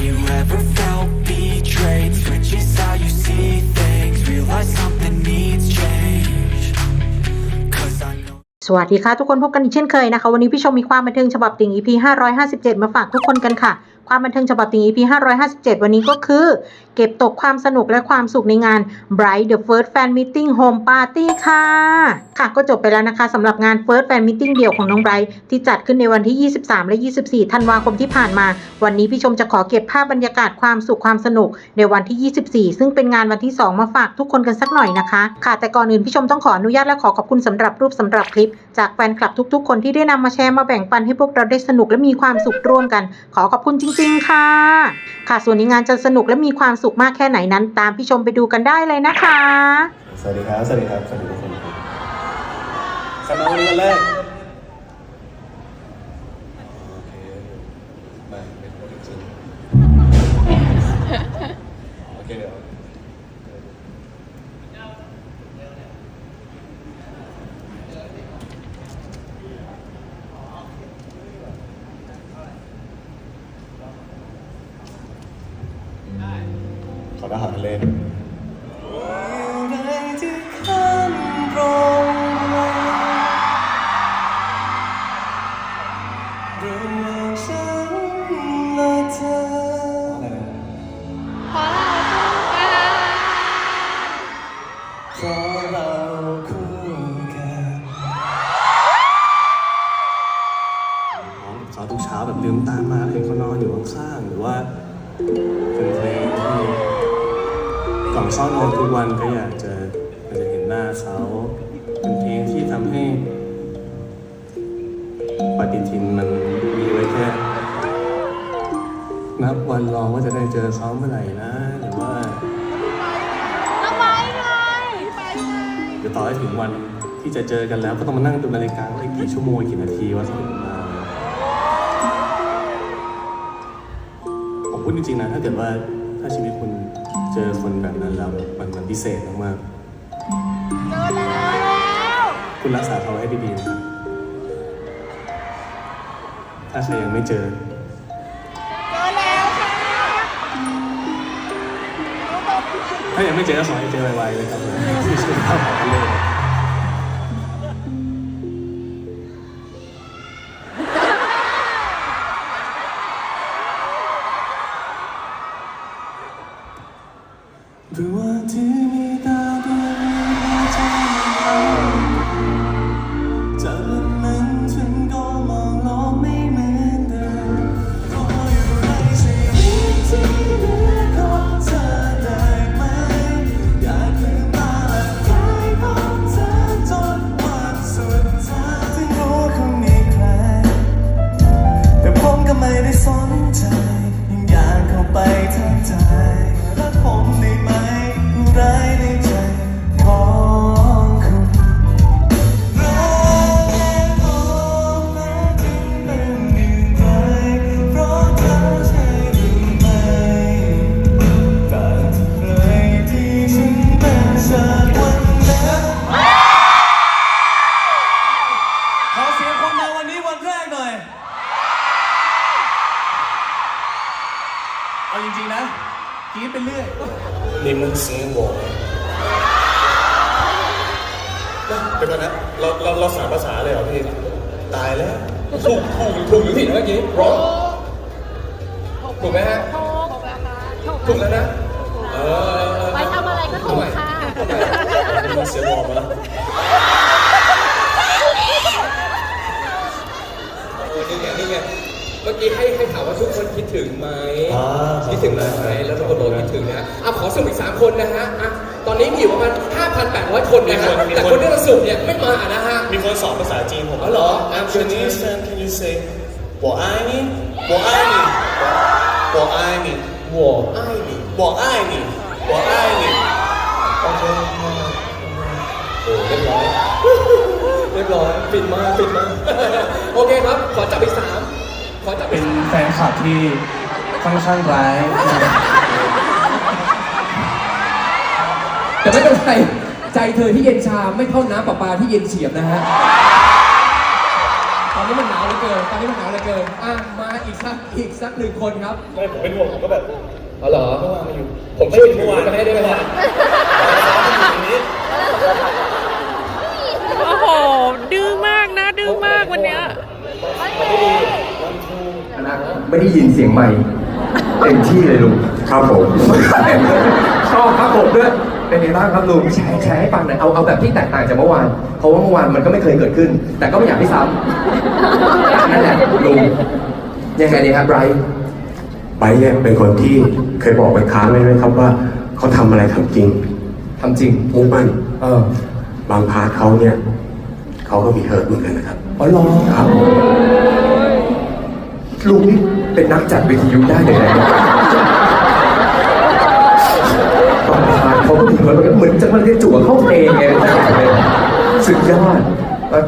Have you ever felt betrayed? Switches how you see things Realize something needs change Cause I know สวัสดีค่ะทุกคนพบกันอีกเช่นเคยนะคะ วันนี้พี่ชมมีความบันเทิงฉบับติ่ง EP 557 มาฝากทุกคนกันค่ะ ความบันเทิงฉบับติ่ง EP 557 วันนี้ก็คือเก็บตกความสนุกและความสุขในงาน Bright the First Fan Meeting Home Party ค่ะ ค่ะก็จบไปแล้วนะคะสำหรับงาน First Fan Meeting เดี่ยวของน้องไบรท์ที่จัดขึ้นในวันที่ 23 และ 24 ธันวาคมที่ผ่านมา วันนี้พี่ชมจะขอเก็บภาพบรรยากาศความสุขความสนุกในวันที่ 24 ซึ่งเป็นงานวันที่ 2 มาฝากทุกคนกันสักหน่อยนะคะ ค่ะแต่ก่อนอื่นพี่ชมต้องขออนุญาตและขอขอบคุณสำหรับรูปสำหรับคลิป จากแฟนคลับทุก ๆ คนที่ได้นำมาแชร์มาแบ่งปันให้พวกเราได้สนุกและมีความสุขร่วมกัน ขอขอบคุณจริง ๆ ค่ะ ค่ะส่วนในงานจะสนุกและมีความสุขมากแค่ไหนนั้น ตามพี่ชมไปดูกันได้เลยนะคะ สวัสดีครับ สวัสดีครับ สวัสดีทุกคนครับสำหรับวันนี้วันแรก เห็นหน้าเขาเป็นเพลงที่ทำให้ปฏิทินมันมีไว้แค่ นับวันรอว่าจะได้เจอเขาเมื่อไหร่นะหรือว่าเอาไปไงเดี๋ยวต่อให้ถึงวันที่จะเจอกันแล้วก็ต้องมานั่งดูนาฬิกาว่าอีกกี่ชั่วโมงกี่นาทีว่าจะถึงมาผมพูดจริงๆนะถ้าเกิดว่าถ้าชีวิตคุณเจอคนแบบนั้นแล้วมันมันพิเศษมากๆ คุณรักษาเขาให้ดีๆนะครับ ถ้าใครยังไม่เจอเจอแล้วค่ะถ้ายังไม่เจอก็ขอให้เจอไวๆเลยครับที่ช่วยเข้าหากันเลยหรือว่าที่มีด เอาจริงๆนะกรี๊ไปเรื่อยนี่มึงซื้อหมอเดี๋ยวกนะเราเราเราสามภาษาเลยเหรอพี่ตายแล้วถูกถูกถูกอยู่ที่นะเมื่อกี้ร้องถูกไหมฮะถูกแล้วนะไปทำอะไรก็ถูกค่ะเสียงหมอมาแล้ว เมื่อกี้ให้ให้ถามว่าทุกคนคิดถึงไหม อ่า คิดถึงไหมแล้วทุกคนบอกคิดถึงนะอ่ะขอสุ่มอีกสามคนนะฮะอ่ะตอนนี้มีอยู่ประมาณ 5,800 คนนะฮะ แต่คนที่เราสุ่มเนี่ยไม่มานะฮะ มีคนสอนภาษาจีนผม อ๋อเหรออ่ะเชิญ Can เชิ you ญ say Can you say 我爱你我爱你我爱你我爱你我爱你我爱你 โอเคโอ้เรียบร้อย เรียบร้อยปิดมาปิดมา โอเคครับ ขอจับอีกสาม ขอจับอีเป็กนสามแฟนคลับที่ค่อนข้างร้ายแต่ไม่เป็นไรใจเธอที่เย็นชาไม่เท่าน้ำประปาที่เย็นเฉียบนะฮะตอนนี้มันหนาวเหลือเกินตอนนี้มันหนาวเหลือเกินอะมาอีกสักอีกสักหนึ่งคนครับ ไม่ผมเป็นห่วงผมก็แบบ อ๋อเหรอเมื่อวานมาอยู่ ผมช่วยถือมาให้ได้ไหมครับโอ้โห ดื้อมากนะ ดื้อมากวันเนี้ย ไม่ได้ยินเสียงใหม่เต็มที่เลยลุงครับผมชอบครับผมด้วยเป็นไงบ้างครับลุงแชร์แชร์ให้ฟังหน่อยเอาเอาแบบที่แตกต่างจากเมื่อวานเพราะว่าเมื่อวานมันก็ไม่เคยเกิดขึ้น แต่ก็ไม่อยากให้ซ้ำนั่นแหละลุงยังไงดีครับไบรท์ไบร์ทเนี่ยเป็นคนที่เคยบอกไปค้างไว้ไหมครับว่าเขาทำอะไรทำจริงทำจริงมุ่งมั่นเออบางพาร์ทเขาเนี่ยเขาก็มีเฮิร์ตเหมือนกันนะครับอ๋อเหรอครับลุงนี่ เป็นนักจัดวิทยุได้เลยนะตอนผ่านเขาก็มีเหมือนเหมือนจะมาเรียกจั่วเข้าเพลงไงสุดยอดแบบ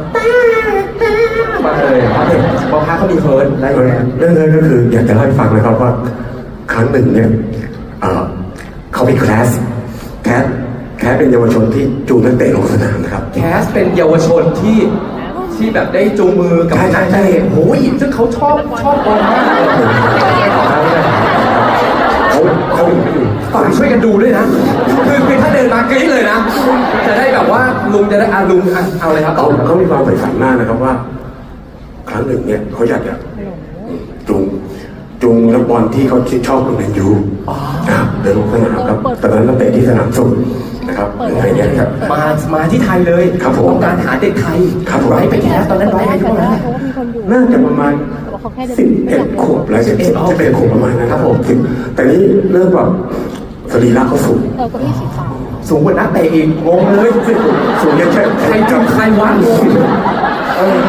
มาเลยครับเห็นพอพาเขามีเฮิร์ตได้ยังไงเรื่องนั้นก็คืออยากจะเล่าให้ฟังนะครับว่า ครั้งหนึ่งเนี่ยเอ่อเขามีแคลสแคสแคสเป็นเยาวชนที่จูงนักเตะลงสนามนะครับ แคสเป็นเยาวชนที่ ที่แบบได้จูงมือกับใช่ใช่นักใช่เตะโอ้ยซึ่งเขาชอบชอบบอลมากเลยเขาเขาฝากช่วยกันดูด้วยนะ คือคือถ้าเดินมากรี๊ดเลยนะ จะได้แบบว่าลุงจะได้อาลุงอะเอาเลยครับเขาเขามีความใฝ่ฝันมากนะครับว่า ครั้งหนึ่งเนี่ยเขาอยากจะจูงจูงนักบอลที่เขาชอบคือแมนยูนะครับเดินลงสนามครับตอนนั้นนักเตะที่สนามสุข นะครับยังไงเนี่ยครับ มา มาที่ไทยเลยครับผมต้องการหาเด็กไทยครับผม ไว้ไปแคสตอนนั้นไว้อายุเท่าไหร่น่าจะประมาณสิบเอ็ดขวบแล้วสิบเอ็ดสิบเอ็ดขวบประมาณนั้นครับผมสิบแต่นี่เริ่มแบบสรีระเขาสูงเออก็พี่สีฟ้าสูงกว่านักเตะอีกงงเลยสูงแค่แค่ใครจูงใครวัดเออ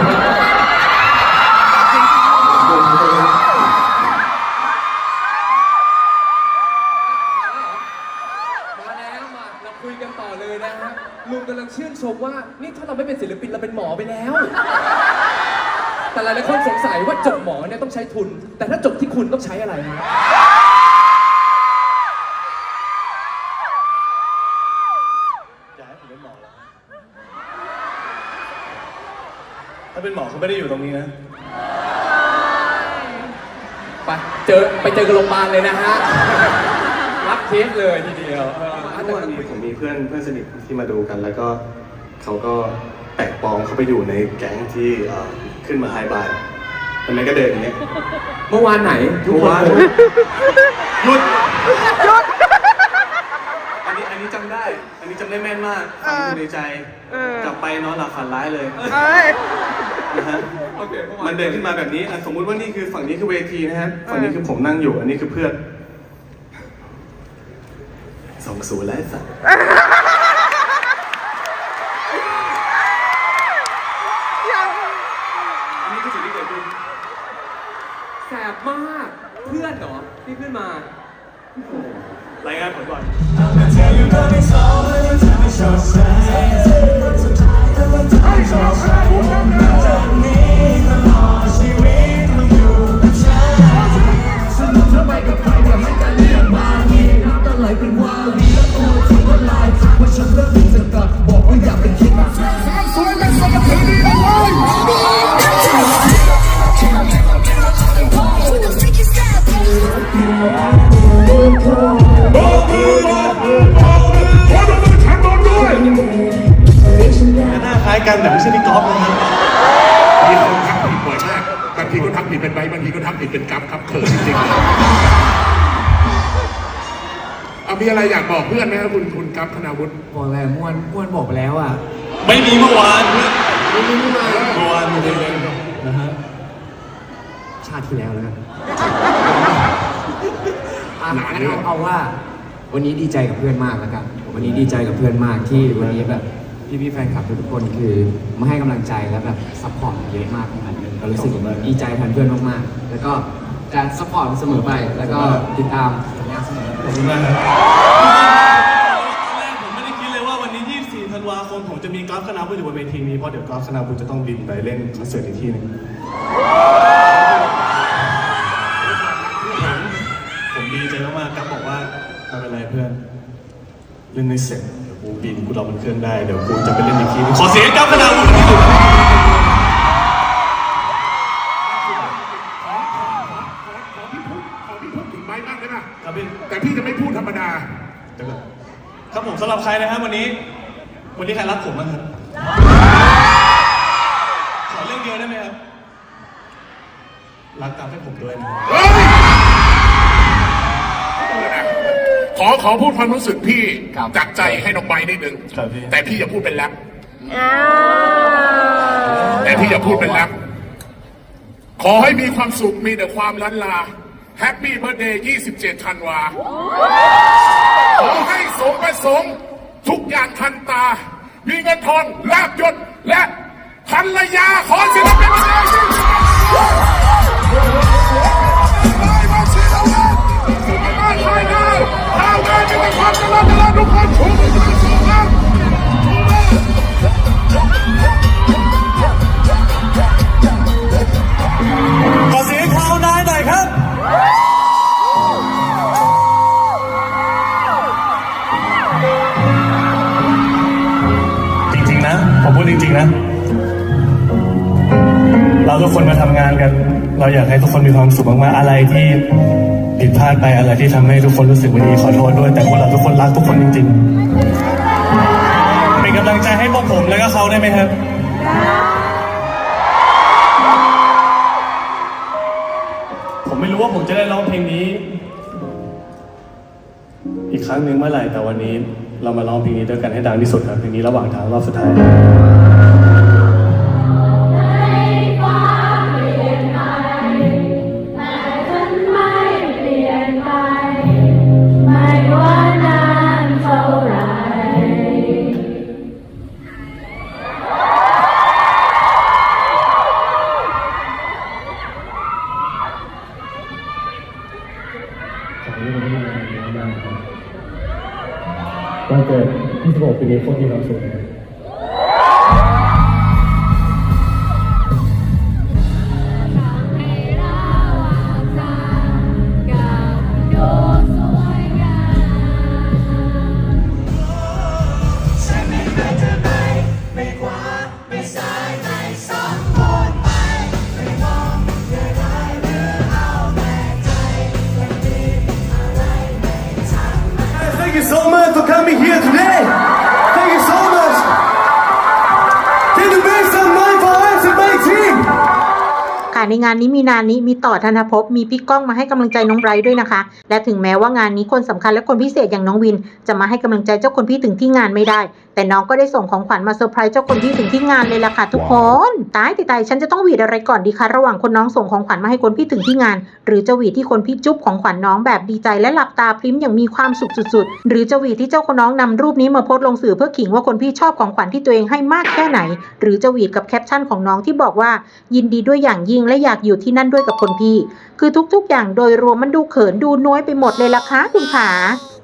มว่านี่ถ้าเราไม่เป็นศิลปินเราเป็นหมอไปแล้ว แต่หลายๆคนสงสัยว่าจบหมอเนี่ยต้องใช้ทุน แต่ถ้าจบที่คุณต้องใช้อะไรฮะอยากให้ผมเป็นหมอแล้วถ้าเป็นหมอเขาไม่ได้อยู่ตรงนี้นะ ไปเจอไปเจอกันโรงพยาบาลเลยนะฮะ รับเคสเลยทีเดียว เออเมื่อวานนี้ผมมีเพื่อนเพื่อนสนิทที่มาดูกัน แล้วก็ เขาก็แปลกปลอมเขาไปอยู่ในแก๊งที่เอ่อขึ้นมาไฮบายวันนั้นก็เดินอย่างเงี้ยเมื่อวานไหนทุกเมื่อคนวานโพสต์หยุดหยุด อันนี้อันนี้จำได้ อันนี้จำได้แม่นมากฟังอยู่ในใจกลับไปนอนหลับฝันร้ายเลยนะฮะโอเคเมื่อวามันนเดินขึ้นมาแบบนี้อะสมมุติว่านี่คือฝั่งนี้คือเวทีนะฮะ ฝั่งนี้คือผมนั่งอยู่ อันนี้คือเพื่อนสองศูนย์แล้วไอ้สัตว์ อันนี้คือสิ่งที่เกิดขึ้น แสบมาก เพื่ อนเหรอที่ขึ้นมารายงานผลก่อน กันแต่ไม่ใช่พี่ก๊อฟนะฮะมีคนทำผิดบ่อยมากบางทีก็ทำผิดเป็นใบบางทีก็ทำผิดเป็นกัฟครับเขินจริงๆเลยเอามีอะไรอยากบอกเพื่อนไหมครับคุณคุณกัฟธนาวุฒิบอกแล้วม้วนม้วนบอกไปแล้วอะไม่มีเมื่อวานไม่รู้มาเมื่อวานไม่ได้เลยนะฮะชาติที่แล้วแล้วกันอะงั้นเอาเอาว่า วันนี้ดีใจกับเพื่อนมากแล้วกัน วันนี้ดีใจกับเพื่อนมากที่วันนี้แบบ พี่พี่ๆแฟนคลับทุกๆคนคือมาให้กำลังใจแล้วแบบซัพพอร์ตเยอะมากขนาดนึงก็รู้สึกดีใจแทนเพื่อนมากๆ แล้วก็จะซัพพอร์ตเสมอไปแล้วก็ติดตามผลงานเสมอ ขอบคุณมากครับตอนแรกผมไม่ได้คิดเลยว่าวันนี้ 24 ธันวาคมผมจะมีกอล์ฟคณะบุญอยู่บนเวทีนี้เพราะเดี๋ยวกอล์ฟคณะบุญจะต้องบินไปเล่นคอนเสิร์ตอีกที่หนึงผมดีใจมากๆครับบอกว่าไม่เป็นไรเพื่อน เล่นไม่เสร็จเดี๋ยวกูบินกูรอบนเครื่องได้เดี๋ยวกูจะไปเล่นอีกทีหนึงขอเสียงกอล์ฟคณะบุญหน่อยว้บ้างได้ป่ะครับพี่แต่พี่จะไม่พูดธรรมดาเดี๋ยวก่อนครับผมสำหรับใครนะครับวันนี้ วันนี้ใครรักผมบ้างครับขอเรื่องเดียวได้ไหมครับรักตามให้ผมด้วยนะ อขอพูดความรู้สึกพี่จากใจให้น้องใบร์ทนิดนึง ครับพี่ แต่พี่อย่าพูดเป็นแรปแต่พี่อย่าพูดเป็นแรปขอให้มีความสุขมีแต่ความลันลาแฮปปี้เบ t ร์ a เดย์27ธันวาขอให้สมประสงค์ทุกอย่างทันตา มีเงินทองลาบยศและภรรยาขอศิลปินมาเลยสิ เราทุกคนมาทำงานกัน เราอยากให้ทุกคนมีความสุขมากๆอะไรที่ผิดพลาดไปอะไรที่ทำให้ทุกคนรู้สึกไม่ดีขอโทษด้วย แต่พวกเราทุกคนรักทุกคนจริงๆเป็นกำลังใจให้พวกผมแล้วก็เขาได้ไหมครับผมไม่รู้ว่าผมจะได้ร้องเพลงนี้ อีกครั้งหนึ่งเมื่อไหร่แต่วันนี้ เรามาร้องเพลงนี้ด้วยกันให้ดังที่สุดครับเพลงนี้ระหว่างทางรอบสุดท้าย ปีนี้โคตราสุขนะครับ Thank you so much for coming here today. ในงานนี้มีนานิมีต่อธนภพมีพี่ก้องมาให้กำลังใจน้องไบรท์ด้วยนะคะ และถึงแม้ว่างานนี้คนสำคัญและคนพิเศษอย่างน้องวิน จะมาให้กำลังใจเจ้าคนพี่ถึงที่งานไม่ได้ แต่น้องก็ได้ส่งของขวัญมาเซอร์ไพรส์เจ้าคนพี่ถึงที่งานเลยล่ะค่ะทุกคนตายติตายฉันจะต้องหวีดอะไรก่อนดีคะระหว่างคนน้องส่งของขวัญมาให้คนพี่ถึงที่งาน หรือจะหวีดที่คนพี่จุ๊บของขวัญน้องแบบดีใจและหลับตาพริ้มอย่างมีความสุขสุดๆ หรือจะหวีดที่เจ้าคนน้องนำรูปนี้มาโพสต์ลงสื่อเพื่อขิงว่าคนพี่ชอบของขวัญที่ตัวเองให้มากแค่ไหน หรือจะหวีดกับแคปชั่นของน้องที่บอกว่ายินดีด้วยอย่างยิ่งและอยากอยู่ที่นั่นด้วยกับคนพี่ คือทุกๆ อย่างโดยรวมมันดูเขินดูน้อยไปหมดเลยล่ะคะคุณขา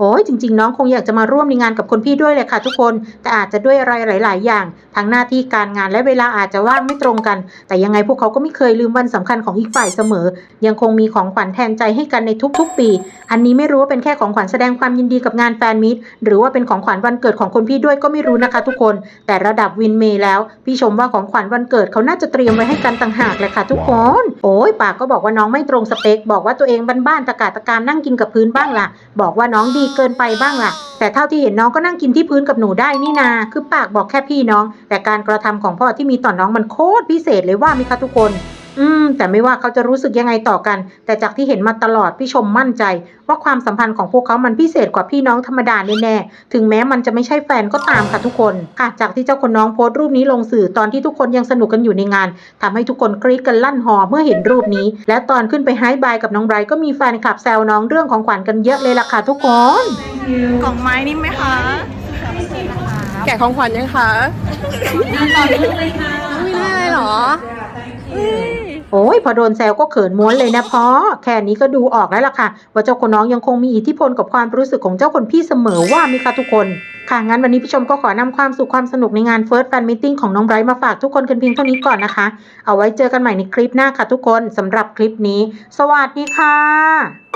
โอ้ยจริง ๆ น้องคงอยากจะมาร่วมในงานกับคนพี่ด้วยเลยค่ะ ทุกคนแต่อาจจะด้วยอะไรหลาย ๆ อย่างทั้งหน้าที่การงานและเวลาอาจจะว่างไม่ตรงกัน แต่ยังไงพวกเขาก็ไม่เคยลืมวันสำคัญของอีกฝ่ายเสมอ ยังคงมีของขวัญแทนใจให้กันในทุก ๆ ปี อันนี้ไม่รู้ว่าเป็นแค่ของขวัญแสดงความยินดีกับงานแฟนมิตรหรือว่าเป็นของขวัญวันเกิดของคนพี่ด้วยก็ไม่รู้นะคะ ทุกคน แต่ระดับวินเมย์แล้วพี่ชมว่าของขวัญวันเกิดเขาน่าจะเตรียมไว้ให้กันต่างหากเลยค่ะ ทุกคน โอ้ยปากก็บอกว่าน้องไม่ตรงสเปค บอกว่าตัวเองบ้านๆตะกาตะการนั่งกินกับพื้นบ้างล่ะ บอกว่าน้องดีเกินไปบ้างล่ะ แต่เท่าที่เห็นน้องก็นั่งกินที่พื้นกับหนูได้นี่นา คือปากบอกแค่พี่น้อง แต่การกระทำของพ่อที่มีต่อน้องมันโคตรพิเศษเลยว่ามิคะทุกคน อืม แต่ไม่ว่าเขาจะรู้สึกยังไงต่อกัน แต่จากที่เห็นมาตลอดพี่ชมมั่นใจ ว่าความสัมพันธ์ของพวกเขามันพิเศษกว่าพี่น้องธรรมดาแน่ๆถึงแม้มันจะไม่ใช่แฟนก็ตามค่ะทุกคนค่ะจากที่เจ้าคนน้องโพสต์รูปนี้ลงสื่อตอนที่ทุกคนยังสนุกกันอยู่ในงานทำให้ทุกคนกรี๊ดกันลั่นหอเมื่อเห็นรูปนี้ และตอนขึ้นไปไฮบายกับน้องไบรท์ก็มีแฟนคลับแซวน้องเรื่องของขวัญกันเยอะเลยล่ะค่ะทุกคนกล่องไม้นิ่มไหมคะแกะของขวัญยังคะไม่ได้เลยเหรอ โอ้ยพอโดนแซวก็เขินม้วนเลยนะพ่อแค่นี้ก็ดูออกแล้วล่ะค่ะ ว่าเจ้าคนน้องยังคงมีอิทธิพลกับความรู้สึกของเจ้าคนพี่เสมอว่ามีค่ะทุกคนค่ะ งั้นวันนี้พี่ชมก็ขอนำความสุขความสนุกในงาน First Fan Meeting ของน้องไบรท์มาฝากทุกคนกันเพียงเท่านี้ก่อนนะคะ เอาไว้เจอกันใหม่ในคลิปหน้าค่ะทุกคนสำหรับคลิปนี้ สวัสดีค่ะ